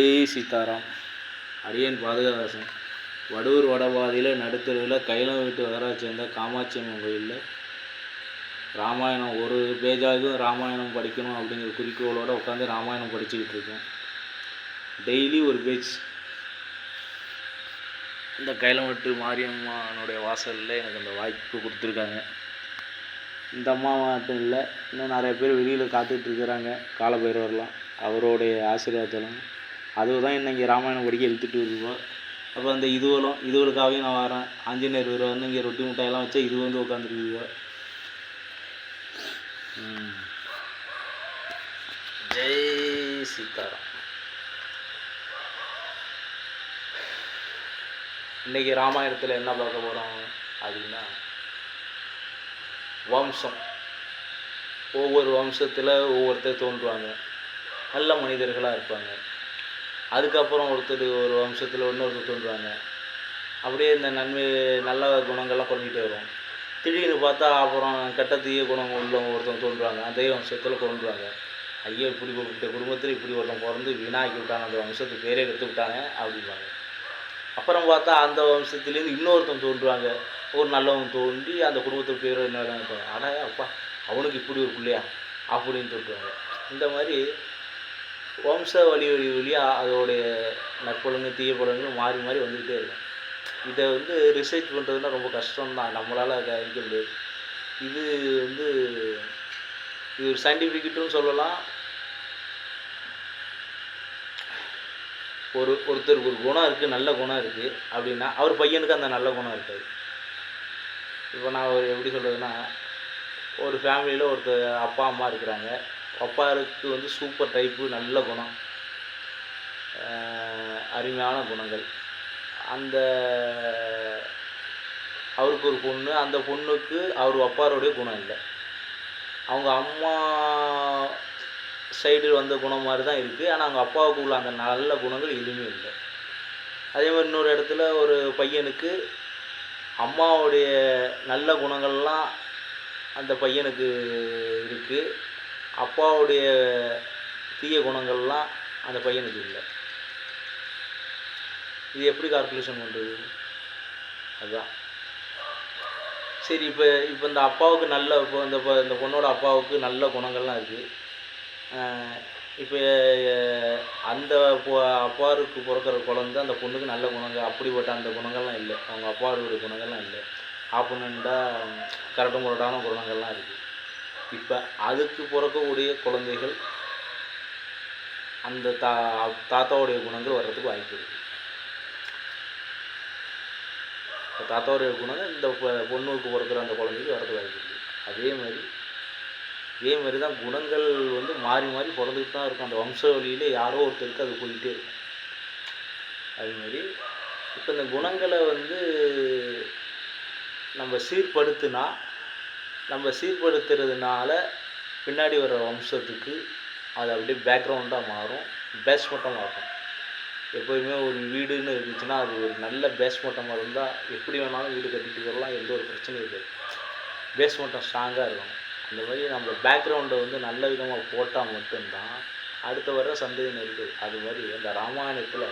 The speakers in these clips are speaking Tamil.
ஜெய் சீதாராம். அடியன் பாதுகாசன் வடூர் வடபாதியில் நடுத்தருவில் கைலம் வீட்டு வகராஜ் சேர்ந்த காமாட்சி அம்மன் கோயிலில் ராமாயணம் ஒரு பேஜாவது ராமாயணம் படிக்கணும் அப்படிங்கிற குறிக்கோளோடு உட்காந்து ராமாயணம் படிச்சுக்கிட்டு இருக்கேன். டெய்லி ஒரு பேஜ். இந்த கைலமட்டு மாரியம்மனுடைய வாசலில் எனக்கு அந்த வாய்ப்பு கொடுத்துருக்காங்க. இந்த அம்மா மட்டும் இல்லை இன்னும் நிறைய பேர் வெளியில் காத்துட்ருக்குறாங்க காலபைரவர்லாம் அவருடைய ஆசீர்வாதத்தெல்லாம் அதுதான் என்ன இங்கே ராமாயணம் படிக்க இழுத்துட்டு வருவோம் அப்போ அந்த இதுவலும் இதுவலுக்காகவே நான் வரேன். ஆஞ்சநேயர் வீர வந்து இங்கே ரொட்டி மிட்டாயெல்லாம் வச்சா இது வந்து உட்காந்துருக்குவோ ஜெய் சீதாராம். இன்னைக்கு ராமாயணத்தில் என்ன பார்க்க போகிறோம் அப்படின்னா வம்சம். ஒவ்வொரு வம்சத்தில் ஒவ்வொருத்தர் தோன்றுவாங்க. நல்ல மனிதர்களாக இருப்பாங்க. அதுக்கப்புறம் ஒருத்தர் ஒரு வம்சத்தில் இன்னொருத்தர் தோன்றுவாங்க. அப்படியே இந்த நன்மை நல்ல குணங்கள்லாம் குறைஞ்சிட்டே வரும். திடீர்னு பார்த்தா அப்புறம் கெட்ட தீய குணம் உள்ளவங்க ஒருத்தவங்க தோன்றுவாங்க. அதே வம்சத்தில் கொண்டுருவாங்க ஐயோ இப்படி இந்த குடும்பத்தில் இப்படி ஒருத்தன் பிறந்து வீணாக்கி விட்டாங்க அந்த வம்சத்துக்கு பேரே எடுத்து விட்டாங்க அப்படிம்பாங்க. அப்புறம் பார்த்தா அந்த வம்சத்துலேருந்து இன்னொருத்தன் தோன்றுவாங்க. ஒரு நல்லவன் தோன்றி அந்த குடும்பத்துக்கு பேர் என்ன ஆனால் அப்பா அவனுக்கு இப்படி ஒரு பிள்ளையா? அப்படின்னு தோன்றுவாங்க. இந்த மாதிரி வம்ச வழி வழி வழியாக அதோடைய நற்பலன்கள் தீய பலன்கள் மாறி மாறி வந்துக்கிட்டே இருக்கும். இதை வந்து ரிசர்ச் பண்ணுறதுனா ரொம்ப கஷ்டம்தான். நம்மளால் கணிக்க முடியாது. இது வந்து இது ஒரு சயின்டிஃபிக்கிட்டும் சொல்லலாம். ஒரு ஒருத்தருக்கு ஒரு குணம் இருக்குது நல்ல குணம் இருக்குது அப்படின்னா அவர் பையனுக்கு அந்த நல்ல குணம் இருக்காது. இப்போ நான் ஒரு எப்படி சொல்கிறதுனா ஒரு ஃபேமிலியில் ஒருத்தர் அப்பா அம்மா இருக்கிறாங்க. அப்பாருக்கு வந்து சூப்பர் டைப்பு நல்ல குணம். அருமையான குணங்கள். அந்த அவருக்கு ஒரு பொண்ணு அந்த பொண்ணுக்கு அவர் அப்பாருடைய குணம் இல்லை. அவங்க அம்மா சைடு வந்த குணம் மாதிரி தான் இருக்குது ஆனால் அவங்க அப்பாவுக்கு உள்ள அந்த நல்ல குணங்கள் எதுவுமே இல்லை. அதே மாதிரி இன்னொரு இடத்துல ஒரு பையனுக்கு அம்மாவுடைய நல்ல குணங்கள்லாம் அந்த பையனுக்கு இருக்குது அப்பாவுடைய தீய குணங்கள்லாம் அந்த பையனுக்கு இல்லை. இது எப்படி கால்குலேஷன் பண்ணுறது அதுதான் சரி இப்போ இப்போ இந்த அப்பாவுக்கு நல்ல இப்போ இந்த இந்த பொண்ணோட அப்பாவுக்கு நல்ல குணங்கள்லாம் இருக்குது இப்போ அந்த அப்பாருக்கு பிறக்கிற குழந்த அந்த பொண்ணுக்கு நல்ல குணங்கள் அப்படிப்பட்ட அந்த குணங்கள்லாம் இல்லை. அவங்க அப்பாவுடைய குணங்கள்லாம் இல்லை. ஆப்போனண்ட்டாக கரட்டு முரட்டான குணங்கள்லாம் இருக்குது இப்போ அதுக்கு பிறக்கக்கூடிய குழந்தைகள் அந்த தா தாத்தாவுடைய குணங்கள் வர்றதுக்கு வாய்ப்பு இருக்குது இப்போ தாத்தாவுடைய குணங்கள் இந்த பொண்ணுக்கு பிறக்கிற அந்த குழந்தைக்கு வர்றதுக்கு வாய்ப்பு இருக்குது அதே மாதிரி இதே மாதிரி தான் குணங்கள் வந்து மாறி மாறி பிறந்துக்கிட்டு தான் இருக்கும். அந்த வம்ச வழியில் யாரோ ஒருத்தருக்கு அது போயிட்டே இருக்கும். அதுமாரி இப்போ இந்த குணங்களை வந்து நம்ம சீர்படுத்தினா நம்ம சீர்படுத்துறதுனால பின்னாடி வர வம்சத்துக்கு அது அப்படியே பேக்ரவுண்டாக மாறும் பேஸ்மட்டமாக இருக்கும். எப்போயுமே ஒரு வீடுன்னு இருந்துச்சுன்னா அது ஒரு நல்ல பேஸ்மட்டமாக இருந்தால் எப்படி வேணாலும் வீடு கட்டிட்டு வரலாம் எந்த ஒரு பிரச்சனையும் இருக்காது பேஸ்மட்டம் ஸ்ட்ராங்காக இருக்கும் அந்த மாதிரி நம்ம பேக்ரவுண்டை வந்து நல்ல விதமாக போட்டால் மட்டும்தான் அடுத்த வர சந்ததியினர் இருக்குது அது மாதிரி அந்த ராமாயணத்தில்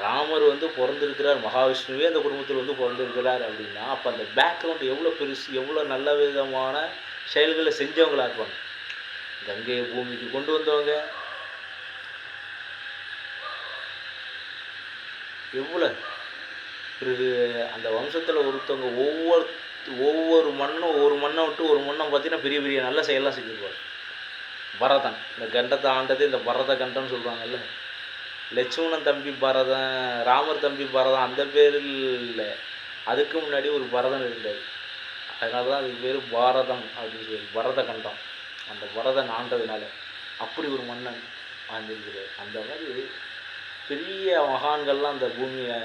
ராமர் வந்து பிறந்திருக்கிறார் மகாவிஷ்ணுவே அந்த குடும்பத்தில் வந்து பிறந்திருக்கிறார் அப்படின்னா அப்போ அந்த பேக்ரவுண்ட் எவ்வளோ பெருசு எவ்வளோ நல்ல விதமான செயல்களை செஞ்சவங்களா இருப்பாங்க. கங்கையை பூமிக்கு கொண்டு வந்தவங்க. எவ்வளோ பிறகு அந்த வம்சத்தில் ஒருத்தவங்க ஒவ்வொரு ஒவ்வொரு மண்ணும் ஒரு மண்ணை விட்டு ஒரு மண்ணை பார்த்தீங்கன்னா பெரிய பெரிய நல்ல செயலாம் செஞ்சுருப்பார் பரதன். இந்த கண்டத்தை ஆண்டது இந்த பரத கண்டம்னு சொல்கிறாங்கல்ல லட்சுமணன் தம்பி பரதம் ராமர் தம்பி பரதம் அந்த பேரில் இல்லை. அதுக்கு முன்னாடி ஒரு பரதம் இருந்தார். அதனால தான் அதுக்கு பேர் பாரதம் அப்படின்னு சொல்லி பரத கண்டம். அந்த பரதன் ஆண்டதுனால அப்படி ஒரு மன்னன் வாழ்ந்திருக்கிறார் அந்த மாதிரி பெரிய மகான்கள்லாம் அந்த பூமியை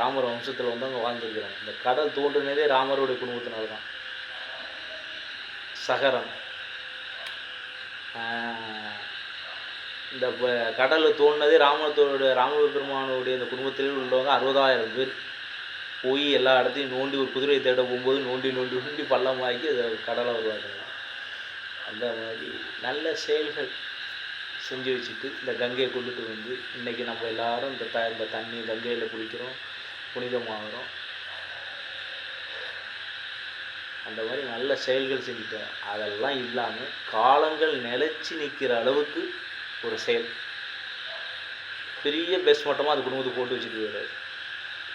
ராமர் வம்சத்தில் வந்து அங்கே வாழ்ந்துருக்கிறாங்க. இந்த கடல் தோன்றினதே ராமருடைய குடும்பத்தினால தான். சகரம். இந்த கடலில் தோண்டினதே ராமத்தோட ராம பெருமானுடைய இந்த குடும்பத்தில் உள்ளவங்க அறுபதாயிரம் பேர். போய் எல்லா இடத்தையும் நோண்டி ஒரு குதிரையை தேட போகும்போது நோண்டி நோண்டி நோண்டி பள்ளமாக்கி அதை கடலை உருவாக்குறாங்க. அந்த மாதிரி நல்ல செயல்கள் செஞ்சு வச்சுட்டு இந்த கங்கையை கொண்டுட்டு வந்து இன்றைக்கி நம்ம எல்லாரும் இந்த த இந்த தண்ணி கங்கையில் குளிக்கிறோம் புனிதமாகறோம். அந்த மாதிரி நல்ல செயல்கள் செஞ்சுட்டேன். அதெல்லாம் இல்லாமல் காலங்கள் நிலைச்சி நிற்கிற அளவுக்கு ஒரு செயல். பெரிய பேஸ்மட்டமாக அது குடும்பத்துக்கு போட்டு வச்சுட்டு வருவார்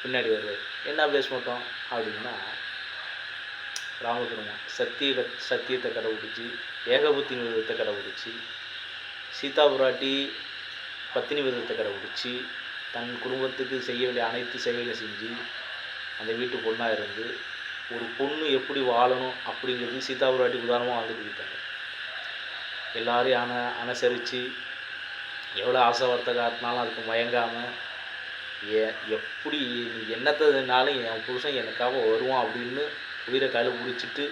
பின்னாடி வருவார். என்ன பேஸ்மட்டம் அப்படின்னா ராமபெருமான் சத்திய சத்தியத்தை கடைபிடிச்சி ஏகபுத்தி விரதத்தை கடைபிடிச்சி சீதா புராட்டி பத்தினி விரதத்தை கடைபிடிச்சி தன் குடும்பத்துக்கு செய்ய வேண்டிய அனைத்து செயல்களையும் செஞ்சு அந்த வீட்டு பொண்ணாக இருந்து ஒரு பொண்ணு எப்படி வாழணும் அப்படிங்கிறது சீதா புராட்டி உதாரணமாக வாழ்ந்துட்டு இருக்காங்க எல்லாரையும் அன அனுசரித்து எவ்வளோ ஆசை வார்த்தை காட்டினாலும் அதுக்கு மயங்காமல் ஏ எப்படி நீ என்னத்ததுனாலும் என் புருஷன் எனக்காக வருவான் அப்படின்னு உயிரை கழு பிடிச்சிட்டு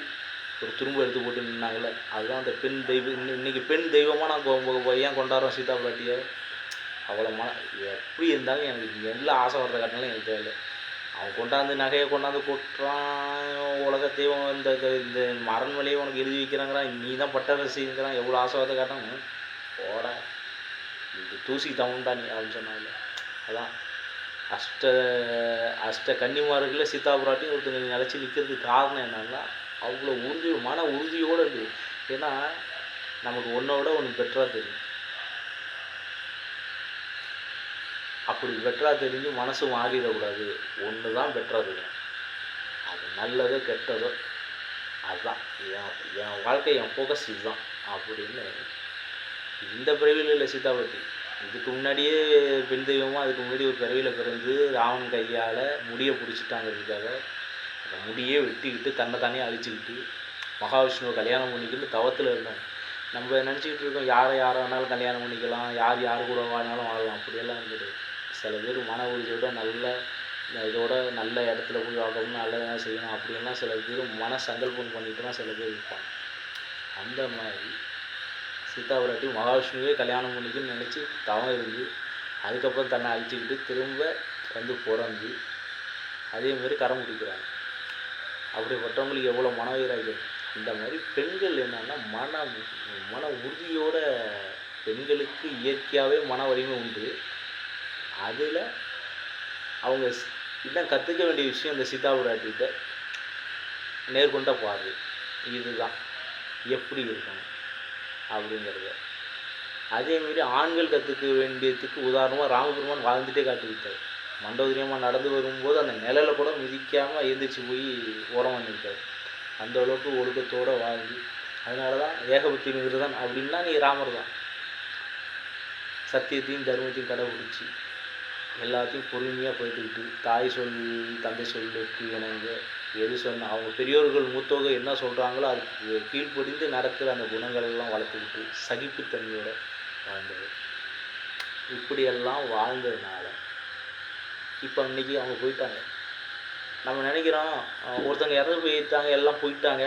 ஒரு துரும்பு எடுத்து போட்டு நின்னாங்களே அதுதான் அந்த பெண் தெய்வம். இன்னைக்கு பெண் தெய்வமாக நான் கொ- ஏன் கொண்டாடுறோம் சீதா பாட்டியை. அவ்வளோ மன எப்படி இருந்தாலும் எனக்கு எல்லா ஆசை வரத காட்டினாலும் எனக்கு தேவையில்லை அவன் கொண்டாந்து நகையை கொண்டாந்து கொட்டுறான் உலக தெய்வம். இந்த இந்த இந்த அரண்மனையை உனக்கு எழுதி வைக்கிறாங்கிறான் நீ தான் பட்டரசிங்கிறான் எவ்வளோ ஆசை வரத காட்டணும் போட. தூசி தவுண்டா நீ அப்படின்னு சொன்னாங்க அதான். அஷ்ட அஷ்ட கன்னிமார்களில் சீதா பிராட்டி ஒருத்தங்க நிலச்சி நிற்கிறதுக்கு காரணம் என்னன்னா அவ்வளோ உறுதி மன உறுதியோடு இருக்குது ஏன்னா நமக்கு ஒன்றோட ஒன்று பெட்டராக தெரியும். அப்படி பெட்டராக தெரிஞ்சு மனசு மாறிடக்கூடாது. ஒன்று தான் பெட்டராக தெரியும். அது நல்லதோ கெட்டதோ அதுதான் என் என் வாழ்க்கை என் ஃபோக்கஸ் இதுதான் அப்படின்னு இந்த பிறவியில் இல்லை சீதாபதி இதுக்கு முன்னாடியே பெண் தெய்வமும் அதுக்கு முன்னாடி ஒரு பிறவியில் பிறந்து ராவன் கையால் முடியை பிடிச்சிட்டாங்கிறதுக்காக அந்த முடியே வெட்டிக்கிட்டு தன்னை தானே அழிச்சுக்கிட்டு மகாவிஷ்ணுவை கல்யாணம் பண்ணிக்கிட்டு தவத்தில் இருந்தோம் நம்ம நினச்சிக்கிட்டு இருக்கோம் யாரை யாரை வேணாலும் கல்யாணம் பண்ணிக்கலாம் யார் யார் கூட வேணாலும் வாழலாம். அப்படியெல்லாம் இருந்தது. சில பேர் மன உறுதியோட நல்ல இதோட நல்ல இடத்துல போய் வாழணும் நல்லதாக செய்யணும் அப்படின்லாம் சில பேர் மன சங்கல்பம் பண்ணிட்டுலாம் சில பேர் இருப்பாங்க. அந்த மாதிரி சீதாபுரட்டி மகாவிஷ்ணுவே கல்யாணம் பண்ணிக்கணும்னு நினச்சி தவம் இருந்து அதுக்கப்புறம் தன்னை அழிச்சிக்கிட்டு திரும்ப வந்து பிறந்து அதே மாதிரி கரம் பிடிக்கிறாங்க அப்படிப்பட்டவங்களுக்கு எவ்வளோ மன இந்த மாதிரி பெண்கள் என்னன்னா மன மன உறுதியோட பெண்களுக்கு இயற்கையாகவே மன வலிமை உண்டு. அதில் அவங்க இன்னும் கற்றுக்க வேண்டிய விஷயம் இந்த சீதாபுராட்டிகிட்ட நேர்கொண்ட பார்வை. இதுதான். எப்படி இருக்கணும்? அப்படிங்கிறது. அதேமாரி ஆண்கள் கற்றுக்க வேண்டியதுக்கு உதாரணமாக ராமபெருமான் வாழ்ந்துட்டே காட்டிவிட்டார் மண்டோதரியமாக நடந்து வரும்போது அந்த நிழலை கூட மிதிக்காமல் எந்திரிச்சு போய் உரம் பண்ணியிருக்காரு அந்த அளவுக்கு ஒழுக்கத்தோடு வாழ்ந்து அதனால தான் ஏகபத்தி மிகிருதான் அப்படின்னா நீ ராமர் தான். சத்தியத்தையும் தர்மத்தையும் கடைபிடிச்சி எல்லாத்தையும் பொறுமையாக போயிட்டுக்கிட்டு தாய் சொல் தந்தை சொல்லுக்கு இணங்க எது சொன்ன அவங்க பெரியோர்கள் மூத்தவங்க என்ன சொல்கிறாங்களோ அதுக்கு கீழ்ப்படிந்து நடக்கிற அந்த குணங்கள் எல்லாம் வளர்த்துக்கிட்டு சகிப்புத்தன்மையோட வாழ்ந்தது. இப்படியெல்லாம் வாழ்ந்ததுனால இப்போ அன்றைக்கி அவங்க போயிட்டாங்க. நம்ம நினைக்கிறோம் ஒருத்தங்க இறந்து போயிட்டாங்க எல்லாம் போயிட்டாங்க.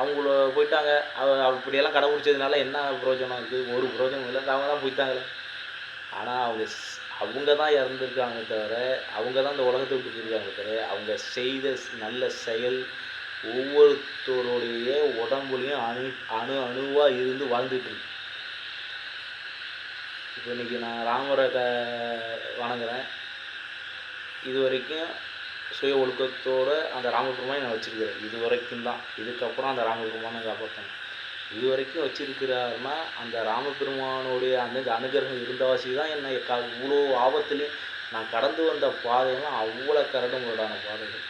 அவங்கள போயிட்டாங்க. அவ அப்படியெல்லாம் கடைபிடிச்சதுனால என்ன பிரயோஜனம் இருக்குது ஒரு பிரயோஜனம் இல்லை. அவங்க தான் போயிட்டாங்களே. ஆனால் அவங்க அவங்க தான் இறந்துருக்காங்க தவிர அவங்க தான் இந்த உலகத்தை விட்டு போயிருக்காங்க தவிர அவங்க செய்த நல்ல செயல் ஒவ்வொருத்தருடைய உடம்புலையும் அணு அணு அணுவாக இருந்து வாழ்ந்துட்டு இருக்கு. இப்போ இன்னைக்கு நான் ராமரை க வணங்குறேன். இது வரைக்கும் சுய ஒழுக்கத்தோடு அந்த ராமபெருமானை நான் வச்சுருக்கிறேன். இது வரைக்கும் தான். இதுக்கப்புறம் அந்த ராமபெருமானை காப்பாற்றணும் இதுவரைக்கும் வச்சிருக்கிறாருன்னா அந்த ராமபெருமானுடைய அந்த அனுகிரகம் இருந்தவாசி தான் என்னை க இவ்வளோ ஆபத்துலேயும் நான் கடந்து வந்த பாதையெல்லாம் அவ்வளோ கரடு பாதைகள்.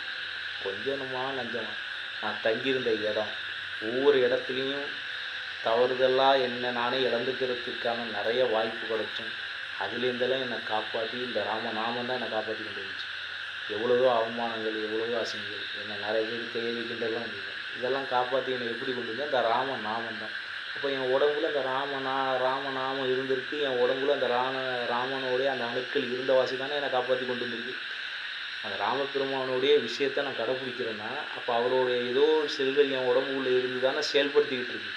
கொஞ்சமாக நஞ்சமாக நான் தங்கியிருந்த இடம் ஒவ்வொரு இடத்துலையும் தவறுதலாக என்னை நானே இழந்துக்கிறதுக்கான நிறைய வாய்ப்பு கிடைச்சும். அதுலேருந்தெல்லாம் என்னை காப்பாற்றி இந்த ராம நாமந்தான் என்னை காப்பாற்றி கொண்டு வந்துச்சு எவ்வளவோ அவமானங்கள் எவ்வளவோ அசிங்கங்கள் என்னை நிறைய பேர் கேள்வி இதெல்லாம் காப்பாற்றி என்னை எப்படி கொண்டு அந்த ராம நாமம் தான். அப்போ என் உடம்புல அந்த ராம நா ராம நாமம் இருந்திருக்கு. என் உடம்புல அந்த ராம ராமனுடைய அந்த அணுக்கள் இருந்த வாசி தானே என்னை காப்பாற்றி கொண்டு வந்திருக்கு. அந்த ராமபெருமானுடைய விஷயத்தை நான் கடைப்பிடிக்கிறேன்னா அப்போ அவருடைய ஏதோ ஒரு செல்கள் என் உடம்புக்குள்ளே இருந்து தானே செயல்படுத்திக்கிட்டு இருக்கு.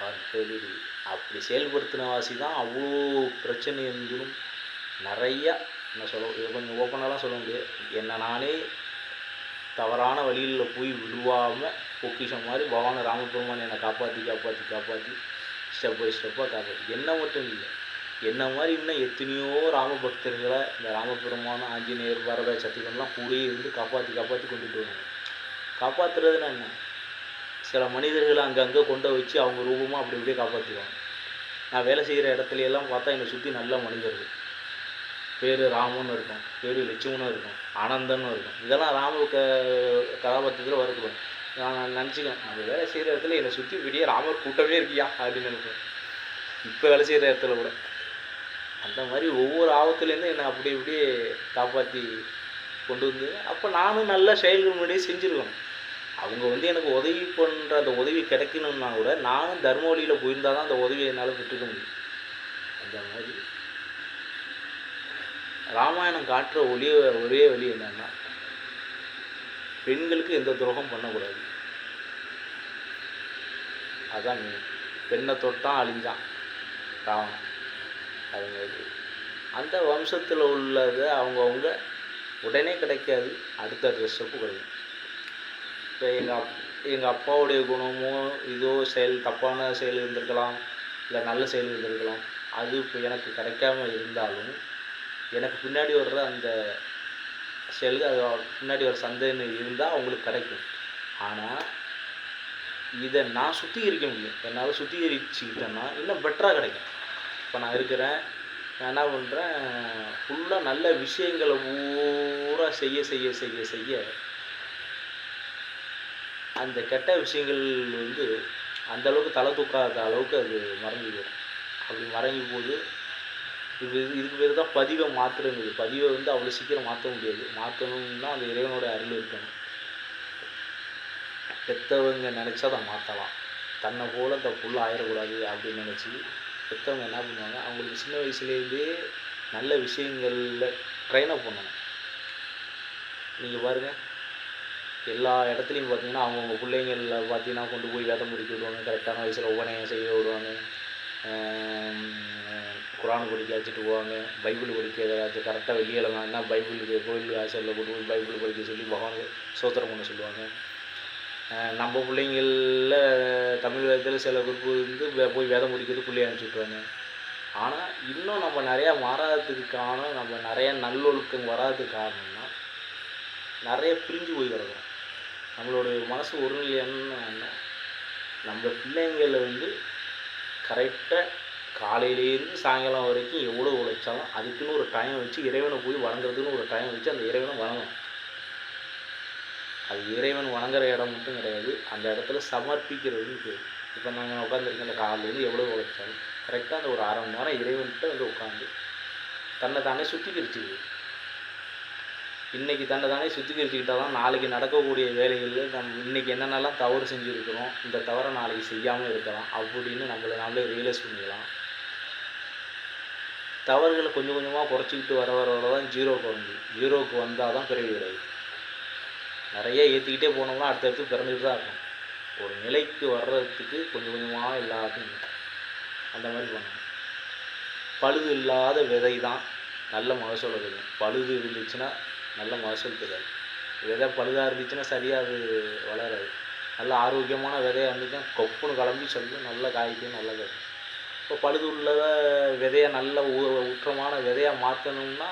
அவர் அப்படி செயல்படுத்தின வாசி தான் அவ்வளோ பிரச்சனை இருந்தும் நிறையா என்ன சொல்ல கொஞ்சம் ஓப்பனாலாம் சொல்ல முடியாது. என்னை நானே தவறான வழியில் போய் விடுவாமல் பொக்கிஷம் மாதிரி பகவான் ராமபெருமான் என்னை காப்பாற்றி காப்பாற்றி காப்பாற்றி ஸ்டெப் பை ஸ்டெப்பாக காப்பாற்றி என்ன மட்டும் இல்லை. என்ன மாதிரி இன்னும் எத்தனையோ ராம பக்தர்களை இந்த ராமபெருமான ஆஞ்சநேயர் பரத சத்திரம்லாம் கூடயே இருந்து காப்பாற்றி காப்பாற்றி கொண்டுட்டு வருவாங்க காப்பாற்றுறதுன்னா என்ன? சில மனிதர்களை அங்கங்கே கொண்டு வச்சு அவங்க ரூபமாக அப்படி அப்படியே காப்பாற்றிடுவாங்க நான் வேலை செய்கிற இடத்துல எல்லாம் பார்த்தா என்னை சுற்றி நல்ல மனிதர்கள். பேர் ராமன்னு இருக்கும் பேர் லட்சுமணும் இருக்கும் ஆனந்தன்னு இருக்கும். இதெல்லாம் ராம க கதாபாத்திரத்தில் வரக்கூடாது நான் நினச்சிக்கிறேன் நம்ம வேலை செய்கிற இடத்துல என்னை சுற்றி பெரிய ராமர் கூட்டமே இருக்கியா அப்படின்னு நினைப்பேன் இப்போ வேலை செய்கிற இடத்துல கூட. அந்த மாதிரி ஒவ்வொரு ஆபத்துலேருந்து என்னை அப்படி இப்படியே காப்பாற்றி கொண்டு வந்து அப்போ நானும் நல்ல செயல்கள் முன்னாடியே செஞ்சுருக்கணும். அவங்க வந்து எனக்கு உதவி பண்ணுற அந்த உதவி கிடைக்கணும்னா கூட நானும் தர்ம வழியில் போயிருந்தால் தான் அந்த உதவியை என்னால் பெற்றுக்க முடியும். அந்த மாதிரி ராமாயணம் காட்டுற ஒளிய ஒரே வழி என்னன்னா பெண்களுக்கு எந்த துரோகம் பண்ணக்கூடாது. அதான் பெண்ணை தொட்டான் அழிஞ்சான் ராவணன். அது மாதிரி அந்த வம்சத்தில் உள்ளதை அவங்கவுங்க உடனே கிடைக்காது. அடுத்த ட்ரெஸ்ஸப்பு கிடைக்கும் இப்போ எங்கள் அப் எங்கள் அப்பாவுடைய குணமோ இதோ செயல் தப்பான செயல் இருந்திருக்கலாம் இல்லை நல்ல செயல் இருந்திருக்கலாம். அது இப்போ எனக்கு கிடைக்காம இருந்தாலும் எனக்கு பின்னாடி வர்ற அந்த செயலுக்கு அது பின்னாடி வர சந்தைன்னு இருந்தால் அவங்களுக்கு கிடைக்கும். ஆனால் இதை நான் சுத்திகரிக்க முடியும். என்னால் சுத்திகரிச்சுக்கிட்டேன்னா இன்னும் பெட்டராக கிடைக்கும். இப்போ நான் இருக்கிறேன் நான் என்ன பண்ணுறேன் ஃபுல்லாக நல்ல விஷயங்களை பூரா செய்ய செய்ய செய்ய செய்ய அந்த கெட்ட விஷயங்கள் வந்து அந்த அளவுக்கு தலை தூக்காத அளவுக்கு அது மறைஞ்சிடும். போயிடும் அப்படி மறைஞ்சு போது இது இதுக்கு பேர் தான் பதிவை மாற்றுறது பதிவை வந்து அவ்வளோ சீக்கிரம் மாற்ற முடியாது. மாற்றணும்னா அந்த இறைவனோட அருள் இருக்கணும். பெற்றவங்க நினச்சா அதை மாற்றலாம் தன்னை போல் அந்த புல் ஆயிடக்கூடாது அப்படின்னு நினச்சி பெற்றவங்க என்ன பண்ணுவாங்க? அவங்களுக்கு சின்ன வயசுலேருந்தே நல்ல விஷயங்களில் ட்ரைன் பண்ணணும். நீங்கள் பாருங்கள் எல்லா இடத்துலையும் பார்த்தீங்கன்னா அவங்கவுங்க பிள்ளைங்கள பார்த்தீங்கன்னா கொண்டு போய் வேதம் முடிக்க விடுவாங்க. கரெக்டான வயசில் உபநயம் செய்ய விடுவாங்க. குரான் படிக்க வச்சுட்டு போவாங்க. பைபிள் படிக்க ஏதாச்சும் கரெக்டாக வெளியில் என்ன? பைபிளுக்கு கோயில் வாசலில் கொண்டு போய் பைபிள் படிக்க சொல்லி பகவான் சோத்திரம் பண்ண சொல்லுவாங்க. நம்ம பிள்ளைங்களில் தமிழ் வேதத்தில் சில குறிப்பு வந்து வே- போய் வேதம் முடிக்கிறது பிள்ளைய அனுப்பிச்சி ஆனால் இன்னும் நம்ம நிறையா மாறாததுக்கு காரணம் நம்ம நிறையா நல்லொழுக்கம் வராததுக்கு காரணம்னா நிறைய பிரிஞ்சு போய் கிடக்கும். நம்மளுடைய மனசு ஒருநிலையான நம்ம பிள்ளைங்களை வந்து கரெக்டாக காலையிலேருந்து சாயங்காலம் வரைக்கும் எவ்வளோ உழைச்சாலும் அதுக்குன்னு ஒரு டைம் வச்சு இறைவனை போய் வணங்குறதுக்குன்னு ஒரு டைம் வச்சு அந்த இறைவனை வணங்கணும். அது இறைவன் வணங்குற இடம் மட்டும் கிடையாது அந்த இடத்துல சமர்ப்பிக்கிறதுன்னு பேர். இப்போ நாங்கள் உட்காந்துருக்கோம் அந்த காலையிலேருந்து எவ்வளோ உழைச்சாலும் கரெக்டாக அந்த ஒரு அரை மணி நேரம் இறைவன்கிட்ட வந்து உட்காந்து தன்னை தானே சுத்திகரிச்சுக்குது. இன்றைக்கி தன்னை தானே சுத்திகரிச்சுக்கிட்டால் தான் நாளைக்கு நடக்கக்கூடிய வேலைகளில் நம்ம இன்றைக்கி என்னென்னலாம் தவறு செஞ்சுருக்கிறோம் இந்த தவறை நாளைக்கு செய்யாமல் இருக்கலாம் அப்படின்னு நம்மளை நாமளே ரியலைஸ் பண்ணிக்கலாம். தவறுகளை கொஞ்சம் கொஞ்சமாக குறைச்சிக்கிட்டு வர வர வர தான் ஜீரோ குறைஞ்சி ஜீரோவுக்கு வந்தால் தான் பிறவி கிடையாது நிறைய ஏற்றிக்கிட்டே போனோம்னா அடுத்தடுத்து பிறந்துட்டு தான் இருக்கும். ஒரு நிலைக்கு வர்றதுக்கு கொஞ்சம் கொஞ்சமாக எல்லாத்தையும் அந்த மாதிரி பண்ணணும் பழுது இல்லாத விதை தான் நல்ல மகசூல் கிடைக்கும் பழுது இருந்துச்சுன்னா நல்ல மகசூல் தெரியாது விதை பழுதாக இருந்துச்சுன்னா சரியாக அது வளராது. நல்ல ஆரோக்கியமான விதையாக இருந்துச்சுன்னா கொப்புன்னு கிளம்பி சொல்லி நல்ல காய்க்கும் நல்லா கிடைக்கும். இப்போ பழுது விதையை நல்ல உற்றமான விதையாக மாற்றணும்னா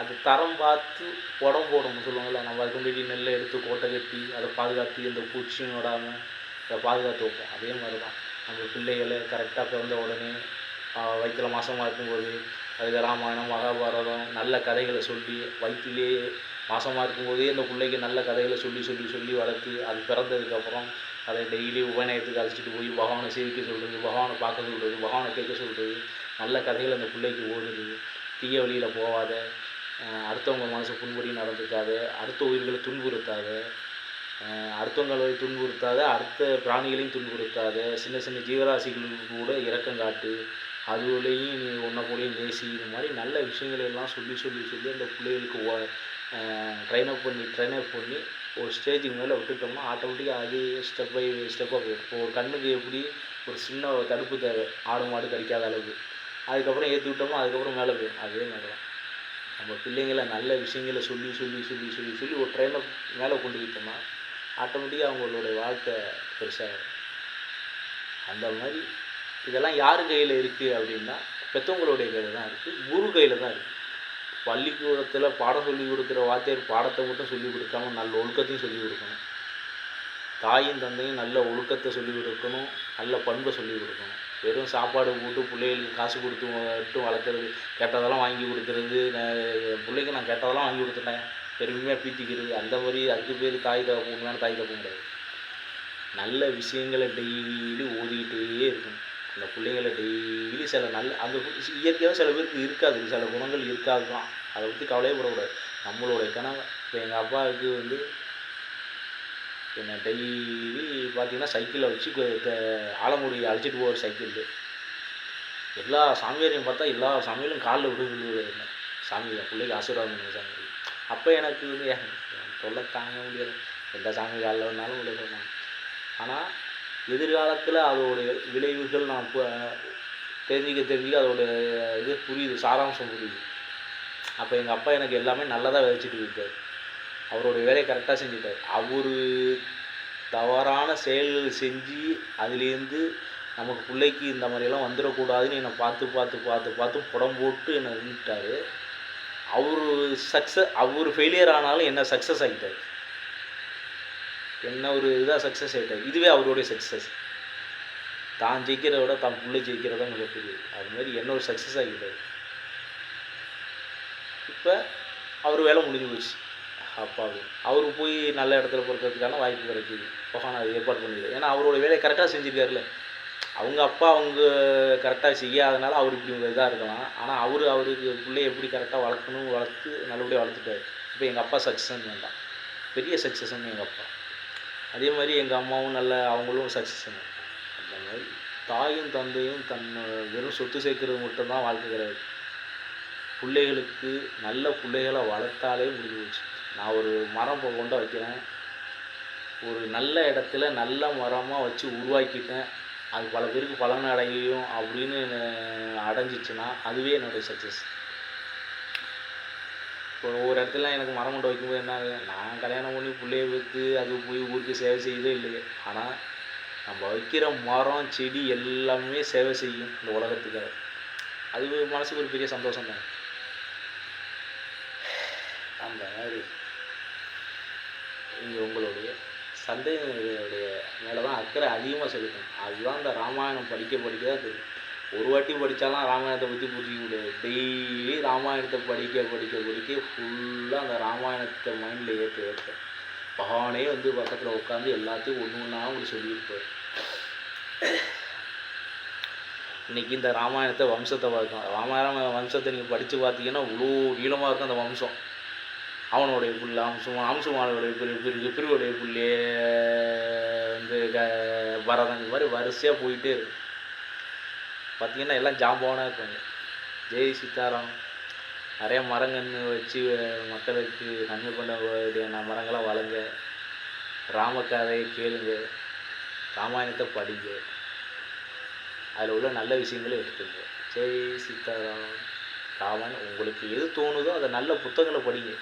அது தரம் பார்த்து உடம்பு போடணும் சொல்லுவாங்கள்ல. நம்ம அதுக்கு முன்னாடி நெல்லை எடுத்து கோட்டை கட்டி அதை பாதுகாத்து எந்த பூச்சியும் விடாமல் அதை பாதுகாத்து வைப்போம். அதே மாதிரி தான் நம்ம பிள்ளைகளை கரெக்டாக பிறந்த உடனே வயிற்றில் மாதமாக இருக்கும்போது அதுக்கு ராமாயணம் மகாபாரதம் நல்ல கதைகளை சொல்லி வயிற்றுலேயே மாசமாக இருக்கும்போதே அந்த பிள்ளைக்கு நல்ல கதைகளை சொல்லி சொல்லி சொல்லி வளர்த்து அது பிறந்ததுக்கப்புறம் அதை டெய்லி உபநயத்துக்கு அழைச்சிட்டு போய் பகவானை சேவிக்க சொல்கிறது பகவானை பார்க்க சொல்கிறது பகவானை கேட்க சொல்கிறது நல்ல கதைகள் அந்த பிள்ளைக்கு ஓடுது தீய வழியில் போகாத அடுத்தவங்க மனசு புண்படி நடந்துக்காத அடுத்த உயிர்களை துன்புறுத்தாத அடுத்தவங்களை துன்புறுத்தாத அடுத்த பிராணிகளையும் துன்புறுத்தாத சின்ன சின்ன ஜீவராசிகளுக்கு கூட இரக்கம் காட்டு அதுகளையும் நீ ஒன்றை போலையும் நேசி இது மாதிரி நல்ல விஷயங்களை எல்லாம் சொல்லி சொல்லி சொல்லி அந்த பிள்ளைகளுக்கு ட்ரைன் அப் பண்ணி ட்ரைன் அப் பண்ணி ஒரு ஸ்டேஜுக்கு மேலே விட்டுட்டோம்னா ஆட்டோமேட்டிக்காக அது ஸ்டெப் பை ஸ்டெப்பாக போயிடும். இப்போ ஒரு கண்ணுக்கு எப்படி ஒரு சின்ன தடுப்பு தேவை. ஆடு மாடு கடிக்காத அளவுக்கு. அதுக்கப்புறம் ஏற்றி விட்டோம்னா அதுக்கப்புறம் மேலே போயிடும். அதே மாதிரி தான் நம்ம பிள்ளைங்களை நல்ல விஷயங்களை சொல்லி சொல்லி சொல்லி சொல்லி சொல்லி ஒரு ட்ரெயினை மேலே கொண்டு போயிட்டோம்னா ஆட்டோமேட்டிக்காக அவங்களுடைய வாழ்க்கை பெருசாகிடும் அந்த மாதிரி இதெல்லாம் யார் கையில் இருக்குது அப்படின்னா பெற்றவங்களுடைய கையில் தான் இருக்குது குரு கையில் தான் இருக்குது பள்ளிக்கூடத்தில் பாடம் சொல்லி கொடுக்குற வாத்தியார் பாடத்தை மட்டும் சொல்லி கொடுக்காம நல்ல ஒழுக்கத்தையும் சொல்லி கொடுக்கணும். தாயும் தந்தையும் நல்ல ஒழுக்கத்தை சொல்லி கொடுக்கணும். நல்ல பண்பை சொல்லி கொடுக்கணும். வெறும் சாப்பாடு போட்டு பிள்ளைகளுக்கு காசு கொடுத்து மட்டும் வளர்க்குறது கேட்டதெல்லாம் வாங்கி கொடுக்குறது நான் பிள்ளைக்கு நான் கேட்டதெல்லாம் வாங்கி கொடுத்துட்டேன். பெருமையாக பீத்திக்கிறது. அந்த மாதிரி அதுக்கு பேர் தாய் தகப்பு உண்மையான தாய் தகப்பு கிடையாது. நல்ல விஷயங்களை டெய்லி ஓதிக்கிட்டே இருக்கணும். அந்த பிள்ளைங்களை டெய்லி சில நல்ல அந்த இயற்கையாக சில பேருக்கு இருக்காது. சில குணங்கள் இருக்காது தான் அதை பற்றி கவலையே படக்கூடாது. நம்மளுடைய கனவு. இப்போ எங்கள் அப்பாவுக்கு வந்து என்னை டெய்லி பார்த்தீங்கன்னா சைக்கிளை வச்சு ஆலமுடியை ஆலங்குடி அழைச்சிட்டு போவார் சைக்கிள். எல்லா சாமியாரையும் பார்த்தா எல்லா சாமியிலும் காலில் விடு விழுவுறது என்ன சாமி பிள்ளைக்கு ஆசீர்வாதம் பண்ணுங்க சாமி. அப்போ எனக்கு வந்து தொல்லை தாங்க முடியாது. எந்த சாமி காலில் வேணாலும் விழுகணும் ஆனால் எதிர்காலத்தில் அதோடைய விளைவுகள் நான் தெரிஞ்சிக்க தெரிஞ்சிக்க அதோட இது புரியுது சாராம்சம் புரியுது. அப்போ எங்கள் அப்பா எனக்கு எல்லாமே நல்லதாக விதைச்சிட்டு இருக்கார். அவருடைய வேலையை கரெக்டாக செஞ்சுட்டார். அவர் தவறான செயல்கள் செஞ்சு அதுலேருந்து நமக்கு பிள்ளைக்கு இந்த மாதிரியெல்லாம் வந்துடக்கூடாதுன்னு என்னை பார்த்து பார்த்து பார்த்து பார்த்து புடம் போட்டு என்னை நின்றுட்டார் அவர் சக்ஸஸ் அவர் ஃபெயிலியர் ஆனாலும் என்ன சக்ஸஸ் ஆகிட்டார் என்ன ஒரு இதாக சக்ஸஸ் ஆகிட்டார் இதுவே அவருடைய சக்ஸஸ் தான் ஜெயிக்கிறத விட தான் பிள்ளை ஜெயிக்கிறதா மிகப்பெரிய. அது மாதிரி என்ன ஒரு சக்ஸஸ் ஆகிட்டார் இப்போ அவர் வேலை முடிஞ்சு போச்சு. அப்பாவுக்கு அவர் போய் நல்ல இடத்துல பிறக்கிறதுக்கான வாய்ப்பு கிடைக்குது. பகவான் அதை ஏற்பாடு பண்ணிடுது ஏன்னா அவரோட வேலையை கரெக்டாக செஞ்சுருக்காருல அவங்க அப்பா அவங்க கரெக்டாக செய்யாதனால அவர் இப்படி இதாக இருக்கலாம். ஆனால் அவர் அவருக்கு பிள்ளைய எப்படி கரெக்டாக வளர்க்கணும் வளர்த்து நல்லபடியாக வளர்த்துட்டாரு. இப்போ எங்கள் அப்பா சக்ஸஸ்ன்னு வேண்டாம். பெரிய சக்ஸஸ்ன்னு எங்கள் அப்பா. அதே மாதிரி எங்கள் அம்மாவும் நல்ல அவங்களும் சக்ஸஸ்ன்னு தாயும் தந்தையும் தன் வெறும் சொத்து சேர்க்கறது மட்டும்தான் வாழ்க்கை கிடையாது. பிள்ளைகளுக்கு நல்ல பிள்ளைகளை வளர்த்தாலே முடிஞ்சு போச்சு. நான் ஒரு மரம் கொண்டு வைக்கிறேன். ஒரு நல்ல இடத்துல நல்ல மரமாக வச்சு உருவாக்கிட்டேன். அது பல பேருக்கு பலன் அடையும் அப்படின்னு அடைஞ்சிச்சுன்னா அதுவே என்னுடைய சக்ஸஸ் இப்போ ஒரு இடத்துல எனக்கு மரம் கொண்டு வைக்கும்போது என்ன ஆகுது? நான் கல்யாணம் பண்ணி பிள்ளைய வைத்து அது போய் ஊருக்கு சேவை செய்யவே இல்லையே. ஆனால் நம்ம வைக்கிற மரம் செடி எல்லாமே சேவை செய்யும் இந்த உலகத்துக்காக அது மனசுக்கு ஒரு பெரிய சந்தோஷம் தான். அந்த மாதிரி இங்கே உங்களுடைய சந்தேகங்களுடைய மேலே தான் அக்கறை அதிகமாக செலுத்தணும் அதுதான் இந்த ராமாயணம் படிக்க படிக்க தான் தெரியும். ஒரு வாட்டி படித்தாலாம் ராமாயணத்தை பற்றி புரிஞ்சிக்க முடியாது. டெய்லி ராமாயணத்தை படிக்க படிக்க படிக்க ஃபுல்லாக அந்த ராமாயணத்தை மைண்டில் ஏற்ற ஏற்ற பகவானே வந்து பக்கத்தில் உட்காந்து எல்லாத்தையும் ஒன்று ஒன்றா உங்களுக்கு சொல்லியிருப்பார். இன்னைக்கு இந்த ராமாயணத்தை வம்சத்தை பார்க்கணும். ராமாயண வம்சத்தை நீங்கள் படித்து பார்த்தீங்கன்னா இவ்வளோ நீளமாக இருக்கும் அந்த வம்சம். அவனுடைய புள்ள அம்சம் அம்சமானுடைய பிரிவு பிரிவுடைய புள்ளி வந்து க பரதன் இந்த மாதிரி வரிசையாக போயிட்டே இருக்கும் பார்த்தீங்கன்னா எல்லாம் ஜாம்பவானாக இருப்பாங்க. ஜெய் சீதாராம் நிறைய மரங்கன்று வச்சு மக்களுக்கு நன்மை பண்ணக்கூடிய மரங்களாக மரங்களை வளங்க ராமக்கதையை கேளுங்க. ராமாயணத்தை படிங்க. அதில் உள்ள நல்ல விஷயங்களை எடுத்துங்க ஜெய் சீதாராம் ராமன் உங்களுக்கு எது தோணுதோ அதை நல்ல புத்தகங்களை படிங்க.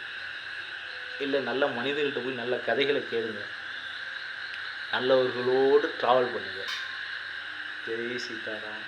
இல்லை நல்ல மனிதர்கள்ட்ட போய் நல்ல கதைகளை கேளுங்க. நல்லவர்களோடு ட்ராவல் பண்ணுங்கள் ஜெய் சீதாராம்.